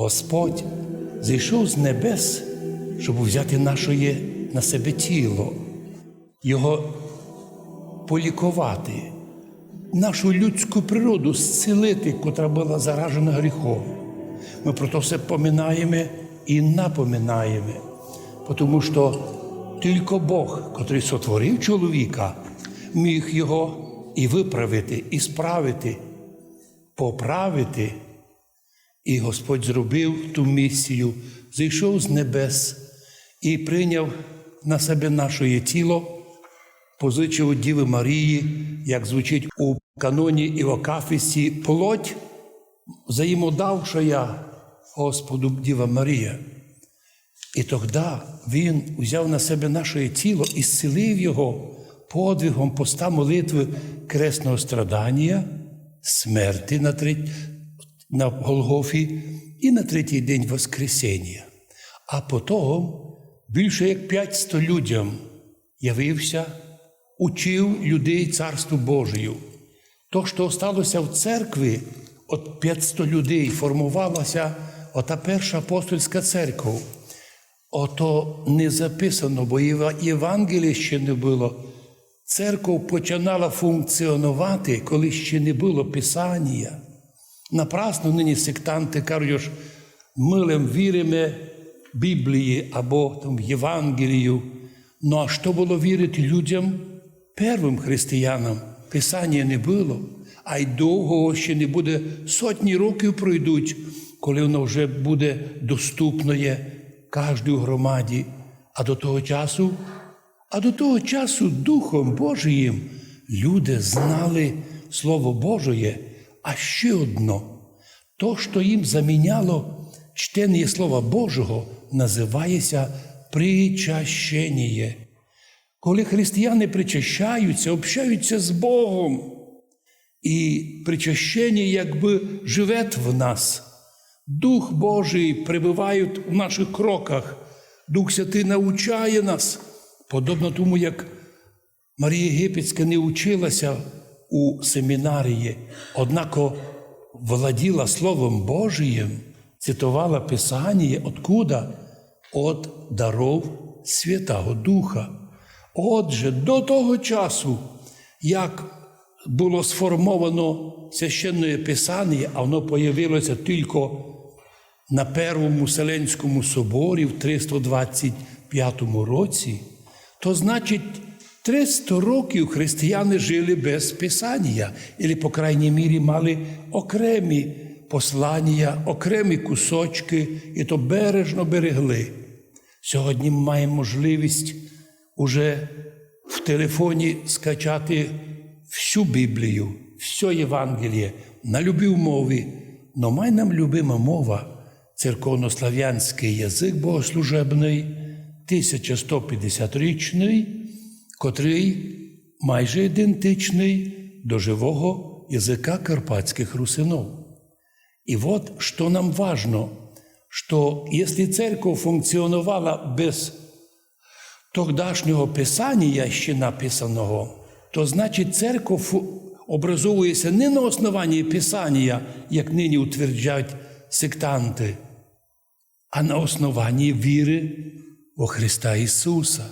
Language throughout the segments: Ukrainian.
Господь зійшов з небес, щоб взяти наше на себе тіло, Його полікувати, нашу людську природу зцілити, котра була заражена гріхом. Ми про то все поминаємо і напоминаємо, тому що тільки Бог, котрий сотворив чоловіка, міг його і виправити, і справити, поправити. І Господь зробив ту місію, зійшов з небес і прийняв на себе наше тіло, позичив Діви Марії, як звучить у каноні і в Акафісті, плоть, взаємодавшая Господу Діва Марія. І тоді Він взяв на себе наше тіло і зцілив його подвигом поста молитви кресного страдання, смерти на, на Голгофі і на третій день Воскресіння. А потім більше як 500 людям явився, учив людей Царству Божию. То, що сталося в церкві, от 500 людей формувалася ота перша апостольська церква. Ото не записано, бо Євангелія ще не було. Церква починала функціонувати, коли ще не було Писання. Напрасно нині сектанти кажуть, що милим віримо Біблії або там, Євангелію. Ну а що було вірити людям, первим християнам? Писання не було, а й довго ще не буде сотні років пройдуть, коли воно вже буде доступне кожній громаді. А до того часу, а до того часу Духом Божиїм люди знали Слово Божоє, а ще одно, то, що їм заміняло чтення Слова Божого, називається причащення. Коли християни причащаються, общаються з Богом, і причащення якби живе в нас. Дух Божий прибуває у наших кроках, Дух Святий навчає нас, подобно тому, як Марія Єгипетська не училася у семінарії, однако владіла Словом Божиєм, цитувала Писання, откуда? От даров Святого Духа. Отже, до того часу, як було сформовано священне Писання, а воно появилося тільки на Первому Вселенському соборі в 325 році, то значить 300 років християни жили без Писання, або, по крайній мірі, мали окремі послання, окремі кусочки, і то бережно берегли. Сьогодні ми маємо можливість уже в телефоні скачати всю Біблію, все Євангеліє на любій мові. Но май нам любима мова, церковнослав'янський язик богослужебний, 1150-річний, котрий майже ідентичний до живого язика карпатських русинов. І от що нам важно, що якщо церква функціонувала без тогдашнього писання ще написаного, то значить церква образовується не на основанні Писання, як нині утверджують сектанти, а на основанні віри у Христа Ісуса,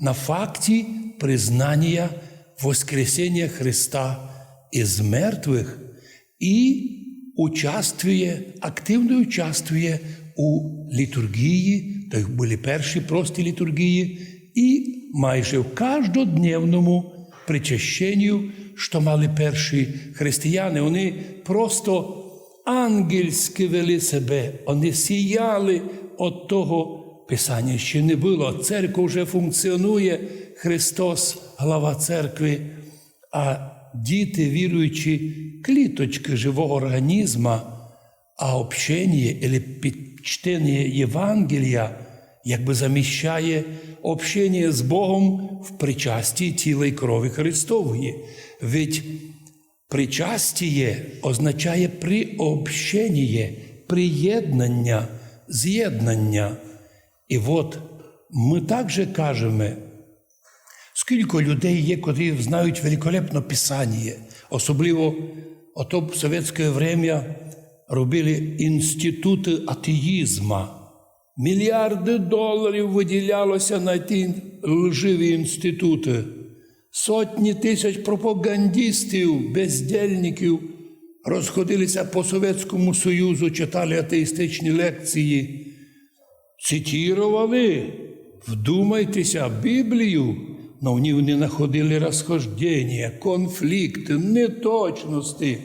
на факті признання Воскресення Христа із мертвих і участвує, активно участвує у літургії, то були перші прості літургії, і майже в кожнодневному причащенню, що мали перші християни, вони просто ангельськи вели себе, вони сіяли від того Писання ще не було. Церква вже функціонує, Христос, глава церкви, а діти, віруючі, кліточки живого організма, а общення або підчтення Євангелія якби заміщає общення з Богом в причасті тіла і крові Христової. Ведь причастіє означає приобщення, приєднання, з'єднання. І от ми також кажемо, скільки людей є, котрі знають великолепно Писання, особливо ото в совєтське время робили інститути атеїзма. Мільярди доларів виділялося на ті лживі інститути. Сотні тисяч пропагандистів, бездельників розходилися по Совєтському Союзу, читали атеїстичні лекції, цитували, вдумайтеся, Біблію, но в ній вони знаходили розхождення, конфлікти, неточності.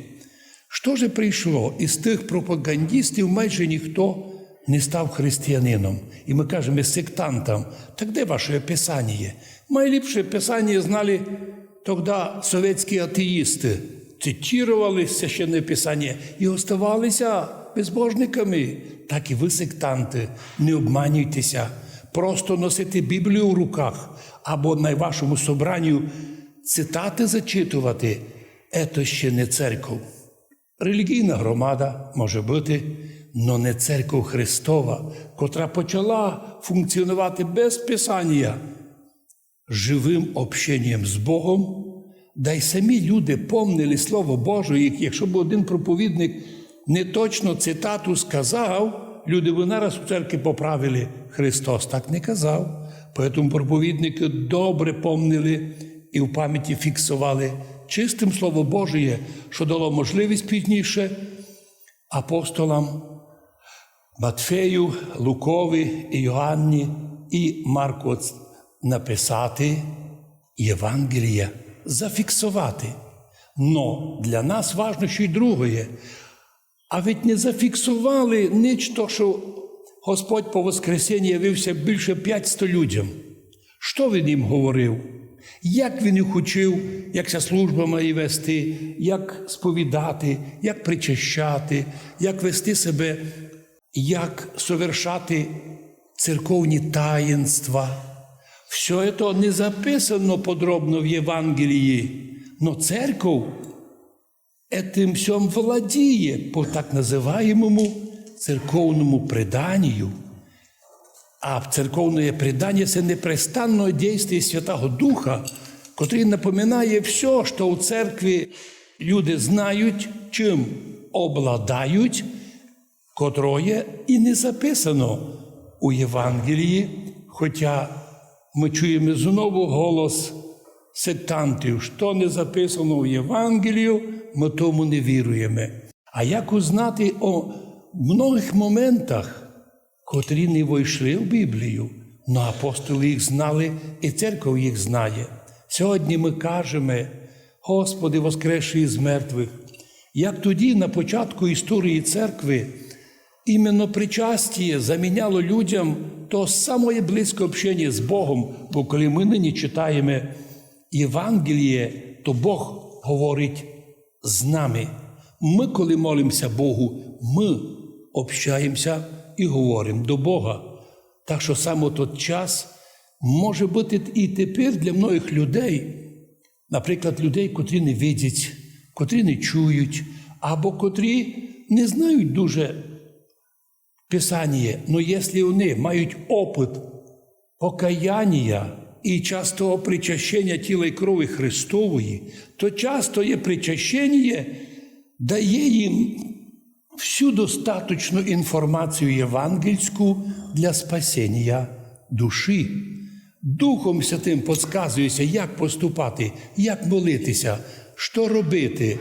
Що ж прийшло? Із тих пропагандистів майже ніхто не став християнином. І ми кажемо сектантам, так де ваше писання? Найліпше писання знали тоді совєтські атеїсти. Цитували священне писання і оставалися безбожниками. Так і ви, сектанти, не обманюйтеся. Просто носити Біблію в руках або на вашому собранню цитати зачитувати це ще не церков. Релігійна громада може бути, но не церква Христова, котра почала функціонувати без Писання, живим общенням з Богом, да й самі люди помнили Слово Боже, як якщо б один проповідник не точно цитату сказав, люди б нараз у церкві поправили. Христос так не казав. Тому проповідники добре помнили і в пам'яті фіксували чистим Слово Божє, що дало можливість пізніше апостолам Матфею, Лукові, і Йоанні і Марку написати Євангелія, зафіксувати. Но для нас важно ще й друге. А ведь не зафіксували нічто, що Господь по Воскресенні явився більше 500 людям. Що він їм говорив? Як він їх учив, як ця служба має вести, як сповідати, як причащати, як вести себе, як совершати церковні таїнства. Все це не записано подробно в Євангелії, но церков этим всем владіє по так називаємому церковному преданню. А церковне предання це непрестанне дійство Святого Духа, котрий напоминає все, що у церкві люди знають, чим обладають, котроє і не записано у Євангелії, хоча ми чуємо знову голос сектантів, що не записано в Євангелію, ми тому не віруємо. А як узнати о многих моментах, котрі не войшли в Біблію, но апостоли їх знали, і церква їх знає. Сьогодні ми кажемо, Господи, воскресший з мертвих, як тоді на початку історії церкви іменно причастіє заміняло людям то саме близьке общення з Богом, бо коли ми нині читаємо Євангеліє, то Бог говорить з нами. Ми, коли молимося Богу, ми общаємося і говоримо до Бога. Так що саме той час може бути і тепер для многих людей, наприклад, людей, котрі не видять, котрі не чують, або котрі не знають дуже Писання, але якщо вони мають опит покаяння і частого причащення тіла і крові Христової, то часто є причащення дає їм всю достаточну інформацію євангельську для спасіння душі. Духом Святим подсказується, як поступати, як молитися, що робити.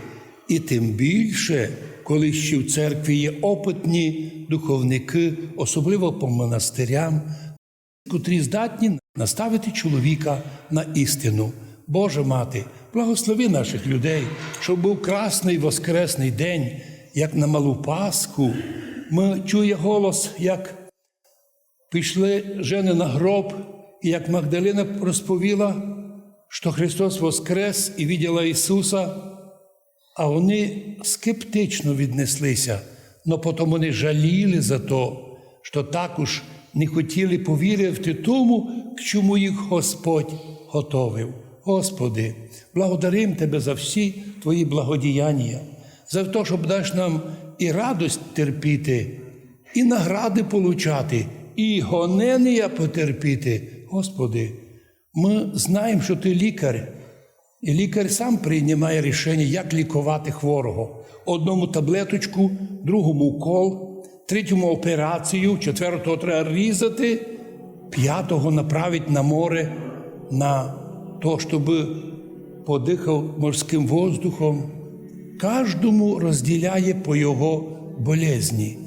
І тим більше, коли ще в церкві є опитні духовники, особливо по монастирям, котрі здатні наставити чоловіка на істину. Боже мати, благослови наших людей, щоб був красний воскресний день, як на малу Пасху. Ми чує голос, як пішли жени на гроб, і як Магдалина розповіла, що Христос воскрес і виділа Ісуса, а вони скептично віднеслися, але потім вони жаліли за то, що також не хотіли повірити тому, к чому їх Господь готовив. Господи, благодарим Тебе за всі Твої благодіяння, за те, щоб даш нам і радость терпіти, і награди получати, і гонення потерпіти. Господи, ми знаємо, що Ти лікар, І лікар сам приймає рішення, як лікувати хворого. Одному таблеточку, другому укол, третьому операцію, четвертого треба різати, п'ятого направить на море на то, щоб подихав морським воздухом. Кожному розділяє по його болезні.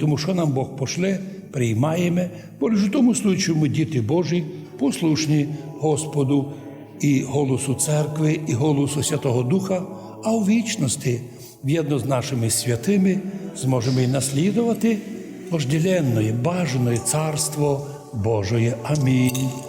Тому що нам Бог пошле, приймаємо, бо лише в тому случаю ми діти Божі, послушні Господу і голосу церкви, і голосу Святого Духа, а у вічності, в'єдно з нашими святими, зможемо і наслідувати вожділенної бажаної царство Божої. Амінь.